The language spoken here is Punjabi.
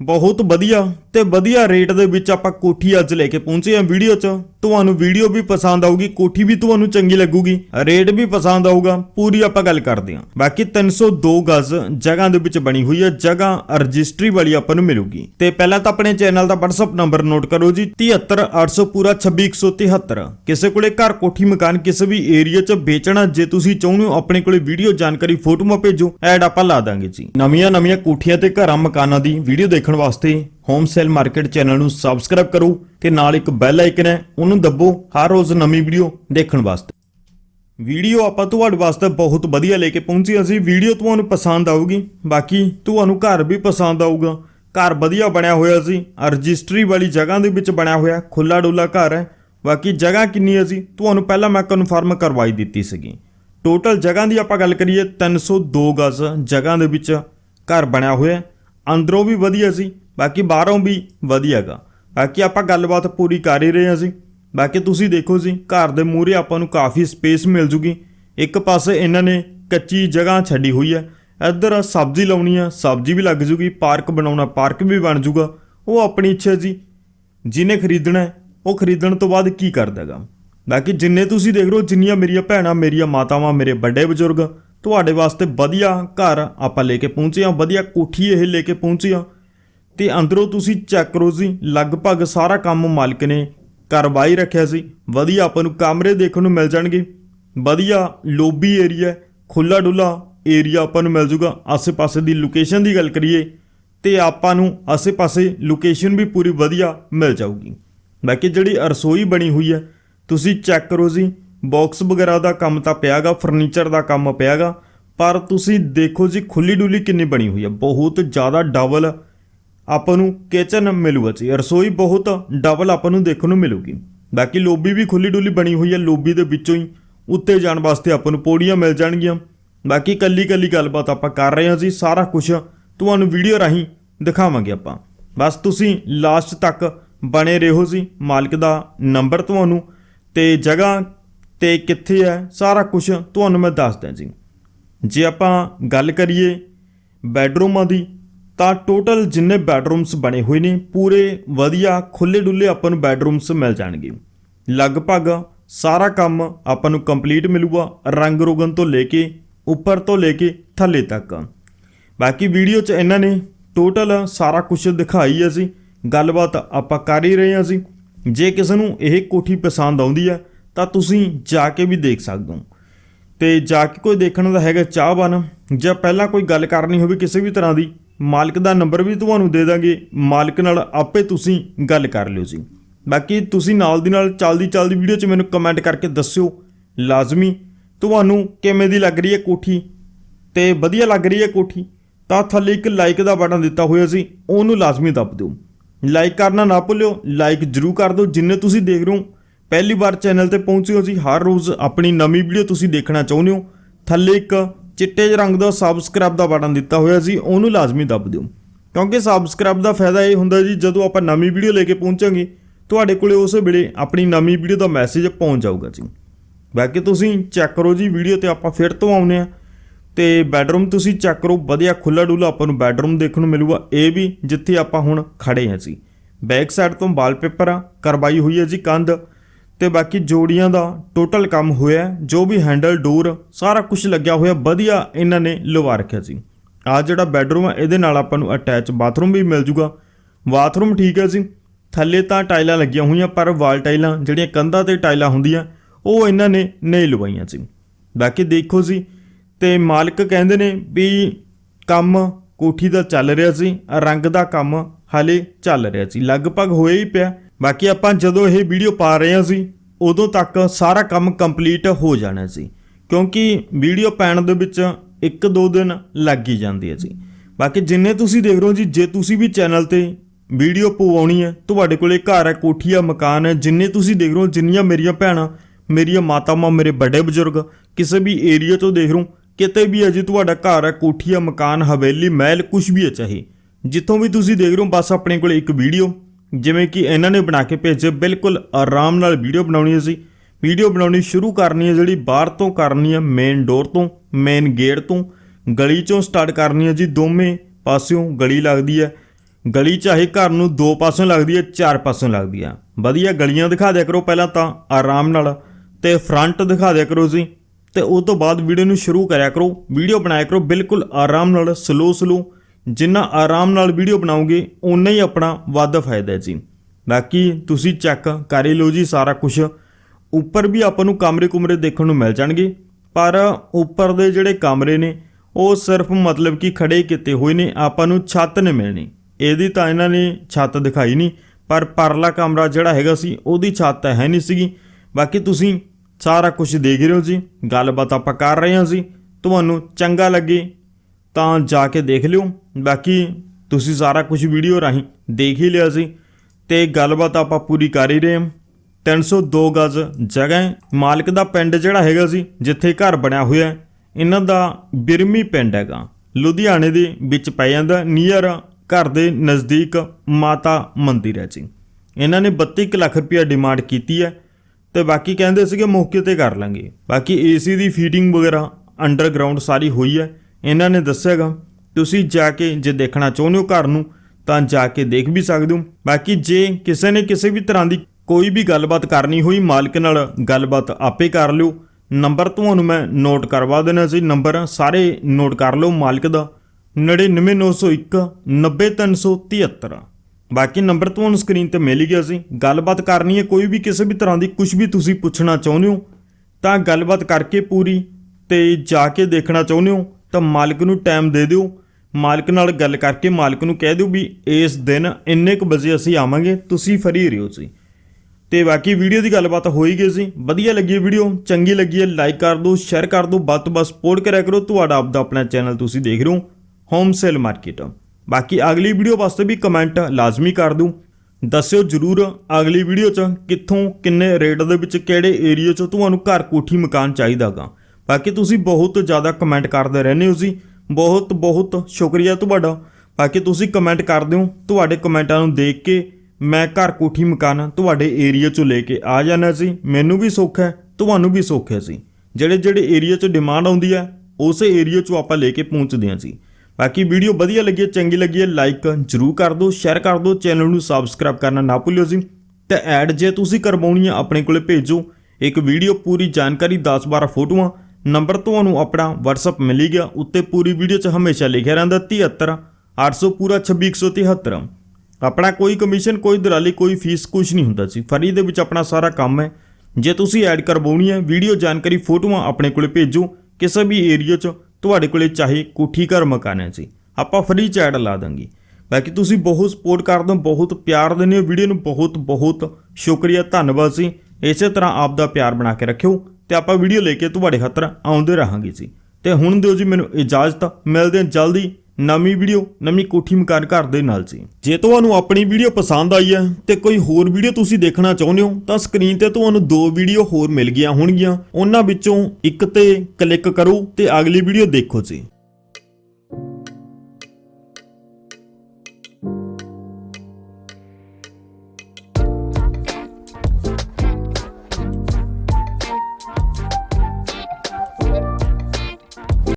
ਬਹੁਤ ਵਧੀਆ ਤੇ ਵਧੀਆ ਰੇਟ ਦੇ ਵਿੱਚ ਆਪਾਂ ਕੋਠੀ ਅੱਜ ਲੈ ਕੇ ਪਹੁੰਚੇ ਹਾਂ ਵੀਡੀਓ 'ਚ। ਤੁਹਾਨੂੰ ਵੀਡੀਓ ਵੀ ਪਸੰਦ ਆਊਗੀ, ਕੋਠੀ ਵੀ ਤੁਹਾਨੂੰ ਚੰਗੀ ਲੱਗੂਗੀ। ਰੇਟ ਵੀ ਪਸੰਦ ਆਊਗਾ, ਪੂਰੀ ਆਪਾਂ ਗੱਲ ਕਰਦੇ ਹਾਂ। ਬਾਕੀ 302 ਗਜ਼ ਜਗ੍ਹਾ ਦੇ ਵਿੱਚ ਬਣੀ ਹੋਈ ਹੈ, ਜਗ੍ਹਾ ਰਜਿਸਟਰੀ ਵਾਲੀ ਆਪਾਂ ਨੂੰ ਮਿਲੂਗੀ। ਤੇ ਪਹਿਲਾਂ ਤਾਂ ਆਪਣੇ ਚੈਨਲ ਦਾ WhatsApp ਨੰਬਰ ਨੋਟ ਕਰੋ ਜੀ 73800 ਪੂਰਾ 26173 ਕਿਸੇ ਕੋਲੇ ਘਰ, ਕੋਠੀ, ਮਕਾਨ, ਕਿਸੇ ਵੀ ਏਰੀਆ 'ਚ ਵੇਚਣਾ, ਜੇ ਤੁਸੀਂ ਚਾਹੁੰਦੇ ਹੋ ਆਪਣੇ ਕੋਲੇ ਵੀਡੀਓ ਜਾਣਕਾਰੀ, ਫੋਟੋਆਂ ਭੇਜੋ, ਐਡ ਆਪਾਂ ਲਾ ਦਾਂਗੇ ਜੀ। ਨਵੀਆਂ ਨਵੀਆਂ ਕੋਠੀਆਂ ਤੇ ਘਰਾਂ, ਮਕਾਨਾਂ ਦੀ ਵੀਡੀਓ ਦੇਖਣ ਵਾਸਤੇ ਹੋਮ ਸੇਲ ਮਾਰਕੀਟ ਚੈਨਲ ਨੂੰ ਸਬਸਕ੍ਰਾਈਬ ਕਰੋ ਤੇ ਨਾਲ ਇੱਕ ਬੈਲ ਆਈਕਨ ਹੈ, ਉਹਨੂੰ ਦੱਬੋ ਹਰ ਰੋਜ਼ ਨਵੀਂ ਵੀਡੀਓ ਦੇਖਣ ਵਾਸਤੇ। ਵੀਡੀਓ ਆਪਾਂ ਤੁਹਾਡੇ ਵਾਸਤੇ ਬਹੁਤ ਵਧੀਆ ਲੈ ਕੇ ਪਹੁੰਚੀ ਅਸੀਂ ਵੀਡੀਓ ਤੁਹਾਨੂੰ ਪਸੰਦ ਆਊਗੀ। ਬਾਕੀ ਤੁਹਾਨੂੰ ਘਰ ਵੀ ਪਸੰਦ ਆਊਗਾ। ਘਰ ਵਧੀਆ ਬਣਿਆ ਹੋਇਆ ਸੀ ਰਜਿਸਟਰੀ ਵਾਲੀ ਜਗ੍ਹਾ ਦੇ ਵਿੱਚ ਬਣਿਆ ਹੋਇਆ ਖੁੱਲਾ ਡੁੱਲਾ ਘਰ ਹੈ। ਬਾਕੀ ਜਗ੍ਹਾ ਕਿੰਨੀ ਹੈ ਸੀ ਤੁਹਾਨੂੰ ਪਹਿਲਾਂ ਮੈਂ ਕਨਫਰਮ ਕਰਵਾਈ ਦਿੱਤੀ ਸੀਗੀ। ਟੋਟਲ ਜਗ੍ਹਾ ਦੀ ਆਪਾਂ ਗੱਲ ਕਰੀਏ 302 ਗਜ਼ ਜਗ੍ਹਾ ਦੇ ਵਿੱਚ ਘਰ ਬਣਿਆ ਹੋਇਆ ਅੰਦਰੋਂ ਵੀ ਵਧੀਆ ਸੀ, ਬਾਕੀ ਬਾਹਰੋਂ ਵੀ ਵਧੀਆਗਾ। ਬਾਕੀ ਆਪਾਂ ਗੱਲਬਾਤ ਪੂਰੀ ਕਰ ਹੀ ਰਹੇ ਹਾਂ ਸੀ ਬਾਕੀ ਤੁਸੀਂ ਦੇਖੋ ਜੀ, ਘਰ ਦੇ ਮੂਹਰੇ ਆਪਾਂ ਨੂੰ ਕਾਫੀ ਸਪੇਸ ਮਿਲ ਜੂਗੀ। ਇੱਕ ਪਾਸੇ ਇਹਨਾਂ ਨੇ ਕੱਚੀ ਜਗ੍ਹਾ ਛੱਡੀ ਹੋਈ ਹੈ। ਇੱਧਰ ਸਬਜ਼ੀ ਲਾਉਣੀ ਆ, ਸਬਜ਼ੀ ਵੀ ਲੱਗ ਜੂਗੀ, ਪਾਰਕ ਬਣਾਉਣਾ, ਪਾਰਕ ਵੀ ਬਣ ਜੂਗਾ। ਉਹ ਆਪਣੀ ਇੱਛਾ ਜੀ, ਜਿਹਨੇ ਖਰੀਦਣਾ ਉਹ ਖਰੀਦਣ ਤੋਂ ਬਾਅਦ ਕੀ ਕਰਦਾਗਾ। ਬਾਕੀ ਜਿੰਨੇ ਤੁਸੀਂ ਦੇਖ ਰਹੇ ਹੋ, ਜਿੰਨੀਆਂ ਮੇਰੀਆਂ ਭੈਣਾਂ, ਮੇਰੀਆਂ ਮਾਤਾਵਾਂ, ਮੇਰੇ ਵੱਡੇ ਬਜ਼ੁਰਗ ਤੁਹਾਡੇ ਵਾਸਤੇ ਵਧੀਆ ਘਰ ਆਪਾਂ ਲੈ ਕੇ ਪਹੁੰਚੇ ਹਾਂ, ਵਧੀਆ ਕੋਠੀ ਇਹ ਲੈ ਕੇ ਪਹੁੰਚੇ ਹਾਂ। ਤੇ ਅੰਦਰੋਂ ਤੁਸੀਂ ਚੈੱਕ ਕਰੋ ਜੀ, ਲਗਭਗ ਸਾਰਾ ਕੰਮ ਮਾਲਕ ਨੇ ਕਰਵਾਈ ਰੱਖਿਆ ਸੀ। ਵਧੀਆ ਆਪਾਂ ਨੂੰ ਕਮਰੇ ਦੇਖਣ ਨੂੰ ਮਿਲ ਜਾਣਗੇ। ਵਧੀਆ ਲੋਬੀ ਏਰੀਆ ਖੁੱਲਾ ਡੁੱਲਾ ਏਰੀਆ ਆਪਾਂ ਨੂੰ ਮਿਲ ਜੂਗਾ ਆਸੇ-ਪਾਸੇ ਦੀ ਲੋਕੇਸ਼ਨ ਦੀ ਗੱਲ ਕਰੀਏ, ਤੇ ਆਪਾਂ ਨੂੰ ਆਸੇ-ਪਾਸੇ ਲੋਕੇਸ਼ਨ ਵੀ ਪੂਰੀ ਵਧੀਆ ਮਿਲ ਜਾਊਗੀ। ਬਾਕੀ ਜਿਹੜੀ ਰਸੋਈ ਬਣੀ ਹੋਈ ਹੈ, ਤੁਸੀਂ ਚੈੱਕ ਕਰੋ ਜੀ। ਬਾਕਸ ਵਗੈਰਾ ਦਾ ਕੰਮ ਤਾਂ ਪਿਆਗਾ ਫਰਨੀਚਰ ਦਾ ਕੰਮ ਪਿਆਗਾ, ਪਰ ਤੁਸੀਂ ਦੇਖੋ ਜੀ ਖੁੱਲੀ ਡੁੱਲੀ ਕਿੰਨੀ ਬਣੀ ਹੋਈ ਹੈ ਬਹੁਤ ਜ਼ਿਆਦਾ ਡਬਲ ਆਪਾਂ ਨੂੰ ਕਿਚਨ ਮਿਲੂਗਾ ਜੀ। ਰਸੋਈ ਬਹੁਤ ਡਬਲ ਆਪਾਂ ਨੂੰ ਦੇਖਣ ਨੂੰ ਮਿਲੂਗੀ। ਬਾਕੀ ਲੋਬੀ ਵੀ ਖੁੱਲੀ ਡੁੱਲੀ ਬਣੀ ਹੋਈ ਹੈ ਲੋਬੀ ਦੇ ਵਿੱਚੋਂ ਹੀ। ਉੱਤੇ ਜਾਣ ਵਾਸਤੇ ਆਪਾਂ ਨੂੰ ਪੌੜੀਆਂ ਮਿਲ ਜਾਣਗੀਆਂ। ਬਾਕੀ ਕੱਲੀ ਕੱਲੀ ਗੱਲਬਾਤ ਆਪਾਂ ਕਰ ਰਹੇ ਹਾਂ ਜੀ, ਸਾਰਾ ਕੁਝ ਤੁਹਾਨੂੰ ਵੀਡੀਓ ਰਾਹੀਂ ਦਿਖਾਵਾਂਗੇ ਆਪਾਂ। ਬਸ ਤੁਸੀਂ ਲਾਸਟ ਤੱਕ ਬਣੇ ਰਹੋ ਜੀ, ਮਾਲਕ ਦਾ ਨੰਬਰ ਤੁਹਾਨੂੰ ਤੇ ਜਗ੍ਹਾ ਤੇ ਕਿੱਥੇ ਹੈ, ਸਾਰਾ ਕੁਝ ਤੁਹਾਨੂੰ ਮੈਂ ਦੱਸਦਾ ਜੀ। ਜੇ ਆਪਾਂ ਗੱਲ ਕਰੀਏ ਬੈਡਰੂਮਾਂ ਦੀ, ਤਾਂ ਟੋਟਲ ਜਿੰਨੇ ਬੈਡਰੂਮਸ ਬਣੇ ਹੋਏ ਨੇ, ਪੂਰੇ ਵਧੀਆ ਖੁੱਲੇ ਡੁੱਲੇ ਆਪਾਂ ਨੂੰ ਬੈਡਰੂਮਸ ਮਿਲ ਜਾਣਗੇ। ਲਗਭਗ ਸਾਰਾ ਕੰਮ ਆਪਾਂ ਨੂੰ ਕੰਪਲੀਟ ਮਿਲੂਗਾ ਰੰਗ ਰੋਗਨ ਤੋਂ ਲੈ ਕੇ, ਉੱਪਰ ਤੋਂ ਲੈ ਕੇ ਥੱਲੇ ਤੱਕ। ਬਾਕੀ ਵੀਡੀਓ 'ਚ ਇਹਨਾਂ ਨੇ ਟੋਟਲ ਸਾਰਾ ਕੁਝ ਦਿਖਾਈ ਹੈ ਅਸੀਂ ਗੱਲਬਾਤ ਆਪਾਂ ਕਰ ਹੀ ਰਹੇ ਹਾਂ ਅਸੀਂ ਜੇ ਕਿਸੇ ਨੂੰ ਇਹ ਕੋਠੀ ਪਸੰਦ ਆਉਂਦੀ ਹੈ ਤਾਂ ਤੁਸੀਂ ਜਾ ਕੇ ਵੀ ਦੇਖ ਸਕਦੇ ਹੋ। ਤੇ ਜਾ ਕੇ ਕੋਈ ਦੇਖਣ ਦਾ ਹੈਗਾ ਚਾਹਵਾਨ, ਜਾਂ ਪਹਿਲਾਂ ਕੋਈ ਗੱਲ ਕਰਨੀ ਹੋਵੇ ਕਿਸੇ ਵੀ ਤਰ੍ਹਾਂ ਦੀ, ਮਾਲਕ ਦਾ ਨੰਬਰ ਵੀ ਤੁਹਾਨੂੰ ਦੇ ਦਾਂਗੇ, ਮਾਲਕ ਨਾਲ ਆਪੇ ਤੁਸੀਂ ਗੱਲ ਕਰ ਲਿਓ ਜੀ। ਬਾਕੀ ਤੁਸੀਂ ਨਾਲ ਦੀ ਨਾਲ ਚੱਲਦੀ ਚੱਲਦੀ ਵੀਡੀਓ 'ਚ ਮੈਨੂੰ ਕਮੈਂਟ ਕਰਕੇ ਦੱਸਿਓ। ਲਾਜ਼ਮੀ, ਤੁਹਾਨੂੰ ਕਿਵੇਂ ਦੀ ਲੱਗ ਰਹੀ ਹੈ ਕੋਠੀ? ਤੇ ਵਧੀਆ ਲੱਗ ਰਹੀ ਹੈ ਕੋਠੀ? ਤਾਂ ਥੱਲੇ ਇੱਕ ਲਾਈਕ ਦਾ ਬਟਨ ਦਿੱਤਾ ਹੋਇਆ ਸੀ, ਉਹਨੂੰ ਲਾਜ਼ਮੀ ਦੱਬ ਦਿਓ। ਲਾਈਕ ਕਰਨਾ ਨਾ ਭੁੱਲਿਓ ਲਾਈਕ ਜਰੂਰ ਕਰ ਦਿਓ। ਜਿੰਨੇ ਤੁਸੀਂ ਦੇਖ ਰਹੇ ਹੋ ਪਹਿਲੀ ਵਾਰ ਚੈਨਲ ਤੇ ਪਹੁੰਚੇ ਹੋ ਜੀ, ਹਰ ਰੋਜ਼ ਆਪਣੀ ਨਵੀਂ ਵੀਡੀਓ ਤੁਸੀਂ ਦੇਖਣਾ ਚਾਹੁੰਦੇ ਹੋ, ਥੱਲੇ ਇੱਕ ਚਿੱਟੇ ਰੰਗ ਦਾ ਸਬਸਕ੍ਰਾਈਬ ਦਾ ਬਟਨ ਦਿੱਤਾ ਹੋਇਆ ਸੀ, ਉਹਨੂੰ ਲਾਜ਼ਮੀ ਦੱਬ ਦਿਓ। ਕਿਉਂਕਿ ਸਬਸਕ੍ਰਾਈਬ ਦਾ ਫਾਇਦਾ ਇਹ ਹੁੰਦਾ ਜੀ, ਜਦੋਂ ਆਪਾਂ ਨਵੀਂ ਵੀਡੀਓ ਲੈ ਕੇ ਪਹੁੰਚਾਂਗੇ, ਤੁਹਾਡੇ ਕੋਲੇ ਉਸੇ ਵੇਲੇ ਆਪਣੀ ਨਵੀਂ ਵੀਡੀਓ ਦਾ ਮੈਸੇਜ ਪਹੁੰਚ ਜਾਊਗਾ ਜੀ। ਬਾਕੀ ਤੁਸੀਂ ਚੈੱਕ ਕਰੋ ਜੀ, ਵੀਡੀਓ ਤੇ ਆਪਾਂ ਫਿਰ ਤੋਂ ਆਉਨੇ ਆ ਤੇ ਬੈਡਰੂਮ ਤੁਸੀਂ ਚੈੱਕ ਕਰੋ, ਵਧੀਆ ਖੁੱਲਾ ਡੁੱਲਾ ਆਪਾਂ ਨੂੰ ਬੈਡਰੂਮ ਦੇਖਣ ਨੂੰ ਮਿਲੂਗਾ, ਇਹ ਵੀ ਜਿੱਥੇ ਆਪਾਂ ਹੁਣ ਖੜੇ ਹਾਂ ਜੀ। ਬੈਕ ਸਾਈਡ ਤੋਂ ਵਾਲਪੇਪਰ ਆ, ਕਰਵਾਈ ਹੋਈ ਹੈ ਜੀ ਕੰਧ। ਤੇ ਬਾਕੀ ਜੋੜੀਆਂ ਦਾ ਟੋਟਲ ਕੰਮ ਹੋਇਆ ਜੋ ਵੀ ਹੈਂਡਲ ਡੋਰ ਸਾਰਾ ਕੁਝ ਲੱਗਿਆ ਹੋਇਆ, ਵਧੀਆ ਇਹਨਾਂ ਨੇ ਲਵਾ ਰੱਖਿਆ ਸੀ। ਆ ਜਿਹੜਾ ਬੈਡਰੂਮ ਹੈ ਇਹਦੇ ਨਾਲ ਆਪਾਂ ਨੂੰ ਅਟੈਚ ਬਾਥਰੂਮ ਵੀ ਮਿਲ ਜੂਗਾ। ਬਾਥਰੂਮ ਠੀਕ ਹੈ ਜੀ। ਥੱਲੇ ਤਾਂ ਟਾਈਲਾਂ ਲੱਗੀਆਂ ਹੋਈਆਂ, ਪਰ ਵਾਲ ਟਾਈਲਾਂ ਜਿਹੜੀਆਂ ਕੰਧਾਂ ਤੇ ਟਾਈਲਾਂ ਹੁੰਦੀਆਂ, ਉਹ ਇਹਨਾਂ ਨੇ ਨਹੀਂ ਲਵਾਈਆਂ ਸੀ। ਬਾਕੀ ਦੇਖੋ ਜੀ, ਤੇ ਮਾਲਕ ਕਹਿੰਦੇ ਨੇ ਵੀ ਕੰਮ ਕੋਠੀ ਦਾ ਚੱਲ ਰਿਹਾ ਸੀ, ਰੰਗ ਦਾ ਕੰਮ ਹਾਲੇ ਚੱਲ ਰਿਹਾ ਸੀ। ਲਗਭਗ ਹੋਇਆ ਹੀ ਪਿਆ। ਬਾਕੀ ਆਪਾਂ ਜਦੋਂ ਇਹ ਵੀਡੀਓ ਪਾ ਰਹੇ ਹਾਂ ਸੀ ਉਦੋਂ ਤੱਕ ਸਾਰਾ ਕੰਮ ਕੰਪਲੀਟ ਹੋ ਜਾਣਾ ਸੀ ਕਿਉਂਕਿ ਵੀਡੀਓ ਪੈਣ ਦੇ ਵਿੱਚ ਇੱਕ ਦੋ ਦਿਨ ਲੱਗ ਹੀ ਜਾਂਦੀ ਹੈ ਜੀ। ਬਾਕੀ ਜਿੰਨੇ ਤੁਸੀਂ ਦੇਖ ਰਹੇ ਹੋ ਜੀ, ਜੇ ਤੁਸੀਂ ਵੀ ਚੈਨਲ ਤੇ ਵੀਡੀਓ ਪਵਾਉਣੀ ਹੈ, ਤੁਹਾਡੇ ਕੋਲੇ ਘਰ ਹੈ ਕੋਠੀ ਹੈ ਮਕਾਨ ਹੈ, ਜਿੰਨੇ ਤੁਸੀਂ ਦੇਖ ਰਹੇ ਹੋ, ਜਿੰਨੀਆਂ ਮੇਰੀਆਂ ਭੈਣਾਂ, ਮੇਰੀਆਂ ਮਾਤਾਵਾਂ ਮੇਰੇ ਵੱਡੇ ਬਜ਼ੁਰਗ, ਕਿਸੇ ਵੀ ਏਰੀਆ ਤੋਂ ਦੇਖ ਰਹੇ ਹੋ, ਕਿਤੇ ਵੀ ਹੈ ਜੀ, ਤੁਹਾਡਾ ਘਰ ਹੈ ਕੋਠੀ ਹੈ ਮਕਾਨ, ਹਵੇਲੀ, ਮਹਿਲ ਕੁਝ ਵੀ ਹੈ ਚਾਹੇ। ਜਿੱਥੋਂ ਵੀ ਤੁਸੀਂ ਦੇਖ ਰਹੇ ਹੋ, ਬਸ ਆਪਣੇ ਕੋਲੇ ਇੱਕ ਵੀਡੀਓ। ਜਿਵੇਂ ਕਿ ਇਹਨਾਂ ਨੇ ਬਣਾ ਕੇ ਭੇਜੇ, ਬਿਲਕੁਲ ਆਰਾਮ ਨਾਲ ਵੀਡੀਓ ਬਣਾਉਣੀ ਹੈ ਸੀ ਵੀਡੀਓ ਬਣਾਉਣੀ ਸ਼ੁਰੂ ਕਰਨੀ ਹੈ ਜਿਹੜੀ ਬਾਹਰ ਤੋਂ ਕਰਨੀ ਹੈ ਮੇਨ ਡੋਰ ਤੋਂ ਮੇਨ ਗੇਟ ਤੋਂ। ਗਲੀ ਚੋਂ ਸਟਾਰਟ ਕਰਨੀ ਹੈ ਜੀ, ਦੋਵੇਂ ਪਾਸਿਓਂ ਗਲੀ ਲੱਗਦੀ ਹੈ। ਗਲੀ ਚਾਹੇ ਘਰ ਨੂੰ ਦੋ ਪਾਸਿਓਂ ਲੱਗਦੀ ਹੈ, ਚਾਰ ਪਾਸਿਓਂ ਲੱਗਦੀ ਹੈ। ਵਧੀਆ ਗਲੀਆਂ ਦਿਖਾ ਦਿਆ ਕਰੋ ਪਹਿਲਾਂ ਤਾਂ, ਆਰਾਮ ਨਾਲ। ਤੇ ਫਰੰਟ ਦਿਖਾ ਦਿਆ ਕਰੋ ਜੀ। ਤੇ ਉਸ ਤੋਂ ਬਾਅਦ ਵੀਡੀਓ ਨੂੰ ਸ਼ੁਰੂ ਕਰਿਆ ਕਰੋ। ਵੀਡੀਓ ਬਣਾਇਆ ਕਰੋ, ਬਿਲਕੁਲ ਆਰਾਮ ਨਾਲ ਸਲੋ ਸਲੋ ਜਿੰਨਾ ਆਰਾਮ ਨਾਲ ਵੀਡੀਓ ਬਣਾਓਗੇ ਉਨਾ ਹੀ ਆਪਣਾ ਵੱਧ ਫਾਇਦਾ ਹੈ ਜੀ। ਬਾਕੀ ਤੁਸੀਂ ਚੈੱਕ ਕਰ ਹੀ ਲਓ ਜੀ ਸਾਰਾ ਕੁਝ ਉੱਪਰ ਵੀ ਆਪਾਂ ਨੂੰ ਕਮਰੇ ਕੁਮਰੇ ਦੇਖਣ ਨੂੰ ਮਿਲ ਜਾਣਗੇ। ਪਰ ਉੱਪਰ ਦੇ ਜਿਹੜੇ ਕਮਰੇ ਨੇ, ਉਹ ਸਿਰਫ ਮਤਲਬ ਕਿ ਖੜੇ ਕੀਤੇ ਹੋਏ ਨੇ, ਆਪਾਂ ਨੂੰ ਛੱਤ ਨਹੀਂ ਮਿਲਣੀ। ਇਹਦੀ ਤਾਂ ਇਹਨਾਂ ਨੇ ਛੱਤ ਦਿਖਾਈ ਨਹੀਂ, ਪਰ ਪਰਲਾ ਕਮਰਾ ਜਿਹੜਾ ਹੈਗਾ ਸੀ, ਉਹਦੀ ਛੱਤ ਹੈ ਨਹੀਂ ਸੀਗੀ। ਬਾਕੀ ਤੁਸੀਂ ਸਾਰਾ ਕੁਝ ਦੇਖ ਰਹੇ ਹੋ ਜੀ, ਗੱਲਬਾਤ ਆਪਾਂ ਕਰ ਰਹੇ ਹਾਂ ਜੀ। ਤੁਹਾਨੂੰ ਚੰਗਾ ਲੱਗੇ ਤਾਂ ਜਾ ਕੇ ਦੇਖ ਲਿਓ। ਬਾਕੀ ਤੁਸੀਂ ਸਾਰਾ ਕੁਝ ਵੀਡੀਓ ਰਾਹੀਂ ਦੇਖ ਹੀ ਲਿਆ ਸੀ। ਤੇ ਗੱਲਬਾਤ ਆਪਾਂ ਪੂਰੀ ਕਰ ਹੀ ਰਹੇ ਹਾਂ। 302 ਗਜ਼ ਜਗ੍ਹਾ ਹੈ। ਮਾਲਕ ਦਾ ਪਿੰਡ ਜਿਹੜਾ ਹੈਗਾ ਸੀ, ਜਿੱਥੇ ਘਰ ਬਣਿਆ ਹੋਇਆ ਇਹਨਾਂ ਦਾ ਬਿਰਮੀ ਪਿੰਡ ਹੈਗਾ। ਲੁਧਿਆਣੇ ਦੇ ਵਿੱਚ ਪੈ ਜਾਂਦਾ, ਨੀਅਰ ਘਰ ਦੇ ਨਜ਼ਦੀਕ ਮਾਤਾ ਮੰਦਿਰ ਹੈ ਜੀ। ਇਹਨਾਂ ਨੇ 32 ਕੁ ਲੱਖ ਰੁਪਇਆ ਡਿਮਾਂਡ ਕੀਤੀ ਹੈ ਤੇ ਬਾਕੀ ਕਹਿੰਦੇ ਸੀਗੇ ਮੌਕੇ ਤੇ ਕਰ ਲਾਂਗੇ। ਬਾਕੀ ਏਸੀ ਦੀ ਫੀਟਿੰਗ ਵਗੈਰਾ ਅੰਡਰਗਰਾਉਂਡ ਸਾਰੀ ਹੋਈ ਹੈ। ਇਹਨਾਂ ਨੇ ਦੱਸਿਆਗਾ, ਤੁਸੀਂ ਜਾ ਕੇ ਜੇ ਦੇਖਣਾ ਚਾਹੁੰਦੇ ਹੋ ਘਰ ਨੂੰ, ਤਾਂ ਜਾ ਕੇ ਦੇਖ ਵੀ ਸਕਦੇ ਹੋ। ਬਾਕੀ ਜੇ ਕਿਸੇ ਨੇ ਕਿਸੇ ਵੀ ਤਰ੍ਹਾਂ ਦੀ ਕੋਈ ਵੀ ਗੱਲਬਾਤ ਕਰਨੀ ਹੋਈ, ਮਾਲਕ ਨਾਲ ਗੱਲਬਾਤ ਆਪੇ ਕਰ ਲਿਓ। ਨੰਬਰ ਤੁਹਾਨੂੰ ਮੈਂ ਨੋਟ ਕਰਵਾ ਦੇਣਾ ਸੀ। ਨੰਬਰ ਸਾਰੇ ਨੋਟ ਕਰ ਲਓ ਮਾਲਕ ਦਾ। 99901 90373 ਬਾਕੀ ਨੰਬਰ ਤੁਹਾਨੂੰ ਸਕਰੀਨ ਤੇ ਮਿਲ ਹੀ ਗਿਆ ਸੀ। ਗੱਲਬਾਤ ਕਰਨੀ ਹੈ ਕੋਈ ਵੀ ਕਿਸੇ ਵੀ ਤਰ੍ਹਾਂ ਦੀ ਕੁਝ ਵੀ ਤੁਸੀਂ ਪੁੱਛਣਾ ਚਾਹੁੰਦੇ ਹੋ, ਤਾਂ ਗੱਲਬਾਤ ਕਰਕੇ ਪੂਰੀ ਤੇ ਜਾ ਕੇ ਦੇਖਣਾ ਚਾਹੁੰਦੇ ਹੋ। ਤਾਂ ਮਾਲਕ ਨੂੰ ਟਾਈਮ ਦੇ ਦਿਓ। ਮਾਲਕ ਨਾਲ ਗੱਲ ਕਰਕੇ ਮਾਲਕ ਨੂੰ ਕਹਿ ਦਿਓ ਵੀ ਇਸ ਦਿਨ ਇੰਨੇ ਕੁ ਵਜੇ ਅਸੀਂ ਆਵਾਂਗੇ, ਤੁਸੀਂ ਫਰੀ ਰਹੋ ਜੀ। ਤੇ ਬਾਕੀ ਵੀਡੀਓ ਦੀ ਗੱਲਬਾਤ ਹੋਈ ਗਈ ਸੀ। ਵਧੀਆ ਲੱਗੀ ਵੀਡੀਓ, ਚੰਗੀ ਲੱਗੀ ਹੈ ਲਾਈਕ ਕਰ ਦਿਓ ਸ਼ੇਅਰ ਕਰ ਦਿਓ, ਵੱਧ ਤੋਂ ਵੱਧ ਸਪੋਰਟ ਕਰਿਆ ਕਰੋ। ਤੁਹਾਡਾ ਆਪਦਾ ਆਪਣਾ ਚੈਨਲ ਤੁਸੀਂ ਦੇਖ ਰਹੇ ਹੋ ਹੋਮ ਸੇਲ ਮਾਰਕੀਟ ਬਾਕੀ ਅਗਲੀ ਵੀਡੀਓ ਵਾਸਤੇ ਵੀ ਕਮੈਂਟ ਲਾਜ਼ਮੀ ਕਰ ਦਿਓ। ਦੱਸਿਓ ਜਰੂਰ ਅਗਲੀ ਵੀਡੀਓ 'ਚ ਕਿੱਥੋਂ, ਕਿੰਨੇ ਰੇਟ ਦੇ ਵਿੱਚ ਕਿਹੜੇ ਏਰੀਆ 'ਚ ਤੁਹਾਨੂੰ ਘਰ ਕੋਠੀ ਮਕਾਨ ਚਾਹੀਦਾਗਾ ਬਾਕੀ ਤੁਸੀਂ ਬਹੁਤ ਜ਼ਿਆਦਾ ਕਮੈਂਟ ਕਰਦੇ ਰਹਿੰਦੇ ਹੋ ਜੀ। ਬਹੁਤ ਬਹੁਤ ਸ਼ੁਕਰੀਆ ਤੁਹਾਡਾ। ਬਾਕੀ ਤੁਸੀਂ ਕਮੈਂਟ ਕਰਦੇ ਹੋ ਤੁਹਾਡੇ ਕਮੈਂਟਾਂ ਨੂੰ ਦੇਖ ਕੇ ਮੈਂ ਘਰ ਕੋਠੀ ਮਕਾਨ ਤੁਹਾਡੇ ਏਰੀਆ 'ਚੋਂ ਲੈ ਕੇ ਆ ਜਾਣਾ ਸੀ। ਮੈਨੂੰ ਵੀ ਸੁੱਖ ਹੈ ਤੁਹਾਨੂੰ ਵੀ ਸੁੱਖ ਹੈ ਸੀ ਜਿਹੜੇ ਜਿਹੜੇ ਏਰੀਆ 'ਚ ਡਿਮਾਂਡ ਆਉਂਦੀ ਹੈ ਉਸੇ ਏਰੀਆ 'ਚੋਂ ਆਪਾਂ ਲੈ ਕੇ ਪਹੁੰਚਦੇ ਹਾਂ ਜੀ। ਬਾਕੀ ਵੀਡੀਓ ਵਧੀਆ ਲੱਗੀ ਹੈ, ਚੰਗੀ ਲੱਗੀ ਹੈ ਲਾਈਕ ਜਰੂਰ ਕਰ ਦਿਓ ਸ਼ੇਅਰ ਕਰ ਦਿਓ ਚੈਨਲ ਨੂੰ ਸਬਸਕ੍ਰਾਈਬ ਕਰਨਾ ਨਾ ਭੁੱਲਿਓ ਜੀ। ਤੇ ਐਡ ਜੇ ਤੁਸੀਂ ਕਰਵਾਉਣੀ ਹੈ ਆਪਣੇ ਕੋਲੇ ਭੇਜੋ। ਇੱਕ ਵੀਡੀਓ ਪੂਰੀ ਜਾਣਕਾਰੀ 10-12 ਫੋਟੋਆਂ ਨੰਬਰ ਤੁਹਾਨੂੰ ਆਪਣਾ WhatsApp ਮਿਲ ਗਿਆ, ਉੱਤੇ ਪੂਰੀ ਵੀਡੀਓ 'ਚ ਹਮੇਸ਼ਾ ਲਿਖਿਆ ਰਹਿੰਦਾ 73 800 ਪੂਰਾ 26173 ਆਪਣਾ ਕੋਈ ਕਮਿਸ਼ਨ ਕੋਈ ਦਲਾਲੀ, ਕੋਈ ਫੀਸ ਕੁਝ ਨਹੀਂ ਹੁੰਦਾ ਸੀ। ਫਰੀ ਦੇ ਵਿੱਚ ਆਪਣਾ ਸਾਰਾ ਕੰਮ ਹੈ। ਜੇ ਤੁਸੀਂ ਐਡ ਕਰਵਾਉਣੀ ਹੈ ਵੀਡੀਓ ਜਾਣਕਾਰੀ ਫੋਟੋਆਂ ਆਪਣੇ ਕੋਲੇ ਭੇਜੋ। ਕਿਸੇ ਵੀ ਏਰੀਆ 'ਚ ਤੁਹਾਡੇ ਕੋਲੇ ਚਾਹੇ ਕੋਠੀ, ਘਰ, ਮਕਾਨ ਹੈ ਜੀ। ਆਪਾਂ ਫਰੀ ਚ ਐਡ ਲਾ ਦਾਂਗੇ। ਬਾਕੀ ਤੁਸੀਂ ਬਹੁਤ ਸਪੋਰਟ ਕਰਦੇ ਹੋ, ਬਹੁਤ ਪਿਆਰ ਦਿੰਦੇ ਹੋ। ਵੀਡੀਓ ਨੂੰ ਬਹੁਤ ਬਹੁਤ ਸ਼ੁਕਰੀਆ, ਧੰਨਵਾਦ ਜੀ। ਇਸੇ ਤਰ੍ਹਾਂ ਆਪ ਦਾ ਪਿਆਰ ਬਣਾ ਕੇ ਰੱਖਿਓ। ਤੇ ਆਪਾਂ ਵੀਡੀਓ ਲੈ ਕੇ ਤੁਹਾਡੇ ਖਾਤਰ ਆਉਂਦੇ ਰਹਾਂਗੇ ਜੀ। ਤੇ ਹੁਣ ਦਿਓ ਜੀ ਮੈਨੂੰ ਇਜਾਜ਼ਤ, ਮਿਲਦੇ ਹਾਂ ਜਲਦੀ ਨਵੀਂ ਵੀਡੀਓ, ਨਵੀਂ ਕੋਠੀ ਮਕਾਨ ਘਰ ਦੇ ਨਾਲ ਜੀ। ਜੇ ਤੁਹਾਨੂੰ ਆਪਣੀ ਵੀਡੀਓ ਪਸੰਦ ਆਈ ਹੈ ਤੇ ਕੋਈ ਹੋਰ ਵੀਡੀਓ ਤੁਸੀਂ ਦੇਖਣਾ ਚਾਹੁੰਦੇ ਹੋ, ਤਾਂ ਸਕਰੀਨ ਤੇ ਤੁਹਾਨੂੰ ਦੋ ਵੀਡੀਓ ਹੋਰ ਮਿਲ ਗਈਆਂ ਹੋਣਗੀਆਂ। ਉਹਨਾਂ ਵਿੱਚੋਂ ਇੱਕ ਤੇ ਕਲਿੱਕ ਕਰੋ ਤੇ ਅਗਲੀ ਵੀਡੀਓ ਦੇਖੋ ਜੀ।